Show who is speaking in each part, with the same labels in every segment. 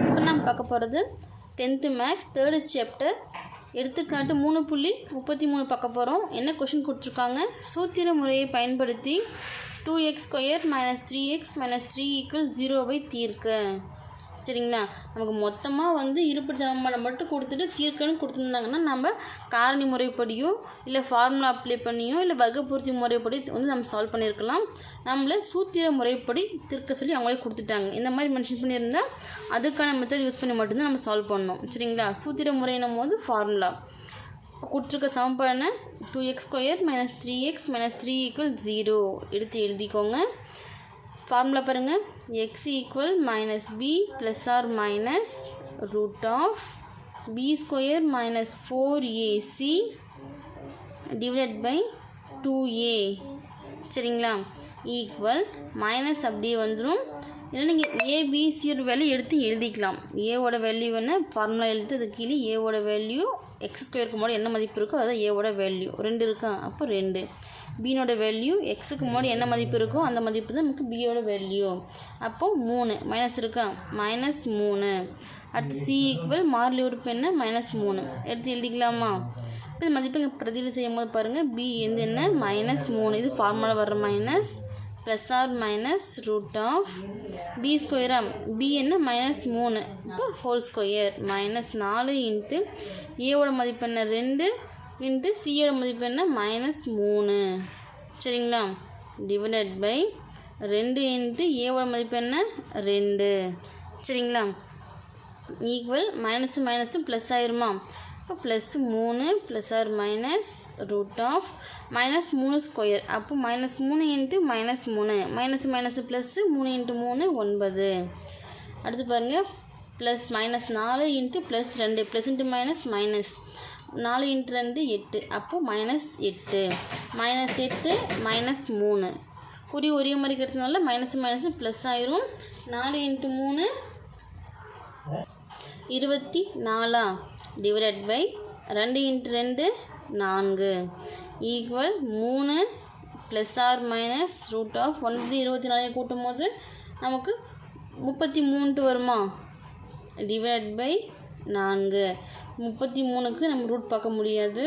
Speaker 1: இப்போ நம்ம பார்க்க போகிறது டென்த்து மேக்ஸ் தேர்டு சாப்டர் எடுத்துக்காட்டு மூணு புள்ளி முப்பத்தி மூணு பார்க்க போகிறோம் என்ன கொஷின் கொடுத்துருக்காங்க? சூத்திர முறையை பயன்படுத்தி two x square minus three x minus three equal ஜீரோவை தீர்க்க. சரிங்களா? நமக்கு மொத்தமாக வந்து இருப்பு சமன்பாடம் மட்டும் கொடுத்துட்டு தீர்க்கணும் கொடுத்துருந்தாங்கன்னா நம்ம காரணி முறைப்படியோ இல்லை ஃபார்முலா அப்ளை பண்ணியோ இல்லை வகுப்பூர்த்தி முறைப்படி வந்து நம்ம சால்வ் பண்ணியிருக்கலாம் நம்மள சூத்திர முறைப்படி தீர்க்க சொல்லி அவங்களே கொடுத்துட்டாங்க. இந்த மாதிரி மென்ஷன் பண்ணியிருந்தால் அதுக்கான மெத்தட் யூஸ் பண்ணி மட்டும்தான் நம்ம சால்வ் பண்ணோம் சரிங்களா? சூத்திர முறைன்னும் போது ஃபார்முலா கொடுத்துருக்க சமன்பாடான two x square minus three x minus three equal zero எடுத்து எழுதிக்கோங்க. ஃபார்முலா பாருங்கள் x equal minus b plus or minus root of b square minus four a c divide by two a சரிங்களா? Equal minus அப்படியே வந்துடும் இல்லை நீங்கள் ஏபிசியோட value எடுத்து எழுதிக்கலாம். ஏவோட வேல்யூ என்ன? ஃபார்முலா எழுதிட்டு அது கீழே ஏவோட வேல்யூ எக்ஸ் ஸ்கொயருக்கு முன்னாடி என்ன மதிப்பு இருக்கோ அதுதான் ஏவோட வேல்யூ ரெண்டு இருக்கா? அப்போ ரெண்டு. பீனோட வேல்யூ எக்ஸுக்கு முன்னாடி என்ன மதிப்பு இருக்கோ அந்த மதிப்பு தான் நமக்கு பியோட வேல்யூ அப்போது மூணு. மைனஸ் இருக்கா? மைனஸ் மூணு. அடுத்து சி ஈக்குவல் மாறிலி உறுப்பு என்ன? மைனஸ் மூணு. எடுத்து எழுதிக்கலாமா? இப்போ இந்த மதிப்பு இங்கே பிரதியில் செய்யும் போது பாருங்கள் பி வந்து என்ன? மைனஸ் மூணு. இது ஃபார்முலா வர்ற minus plus or minus root of b ஸ்கொயராக பி என்ன? மைனஸ் மூணு. இப்போ ஹோல் ஸ்கொயர் மைனஸ் நாலு இன்ட்டு ஏவோட மதிப்பு என்ன? ரெண்டு இன்ட்டு சியோட மதிப்பு என்ன? மைனஸ் மூணு. சரிங்களா? டிவைடட் பை ரெண்டு இன்ட்டு ஏவோட மதிப்பு என்ன? ரெண்டு. சரிங்களா? ஈக்குவல் மைனஸு மைனஸும் ப்ளஸ் ஆயிருமா? அப்போ ப்ளஸ் மூணு plus or minus root of minus மூணு ஸ்கொயர் அப்போ மைனஸ் மூணு இன்ட்டு மைனஸ் மூணு. மைனஸ் மைனஸ் ப்ளஸ்ஸு மூணு இன்ட்டு மூணு ஒன்பது. அடுத்து பாருங்கள் ப்ளஸ் மைனஸ் நாலு இன்ட்டு ப்ளஸ் ரெண்டு. ப்ளஸ் இன்ட்டு மைனஸ் மைனஸ் நாலு இன்ட்டு ரெண்டு எட்டு. அப்போது மைனஸ் எட்டு. மைனஸ் எட்டு மைனஸ் மூணு. குறி ஒரே மாதிரி கிடைச்சதுனால மைனஸ் மைனஸ் ப்ளஸ் ஆயிரும். நாலு இன்ட்டு மூணு இருபத்தி நாலா. டிவைடட் பை ரெண்டு இன்ட்டு ரெண்டு நான்கு. ஈக்குவல் மூணு plus or minus root of ஒன்பது இருபத்தி நாலையை கூட்டும் போது நமக்கு முப்பத்தி மூணுட்டு வருமா? டிவைட் பை நான்கு. முப்பத்தி மூணுக்கு நம்ம ரூட் பார்க்க முடியாது.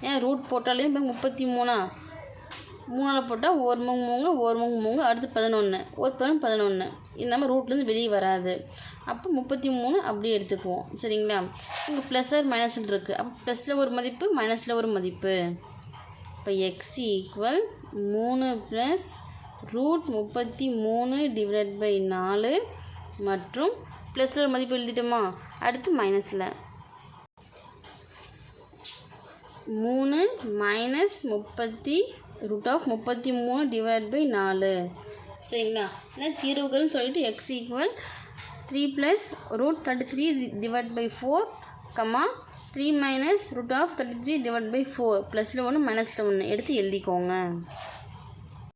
Speaker 1: ஏன் ரூட் போட்டாலே இப்போ முப்பத்தி மூணா மூணால் போட்டால் ஒரு மங்கு மூங்க ஒரு மங்கு மூங்க அடுத்து பதினொன்று ஒரு பதினொன்று பதினொன்று இது நம்ம ரூட்லேருந்து வெளியே வராது. அப்போ முப்பத்தி மூணு அப்படியே எடுத்துக்குவோம். சரிங்களா? இங்கே ப்ளஸ் ஆர் மைனஸில் இருக்குது அப்போ ப்ளஸில் ஒரு மதிப்பு மைனஸில் ஒரு மதிப்பு. இப்போ எக்ஸ் ஈக்குவல் மூணு ப்ளஸ் ரூட் முப்பத்தி மூணு டிவைட் பை நாலு மற்றும் ப்ளஸில் ஒரு மதிப்பு எழுதிட்டோமா? அடுத்து மைனஸில் மூணு மைனஸ் முப்பத்தி ரூட் ஆஃப் முப்பத்தி மூணு டிவைட் பை நாலு. சரிங்களா? ஏன்னா தீர்வுகள்னு சொல்லிட்டு x equal three plus root thirty three divide by four comma three minus root of thirty three divide by four ப்ளஸில் ஒன்று மைனஸில் ஒன்று எடுத்து எழுதிக்கோங்க.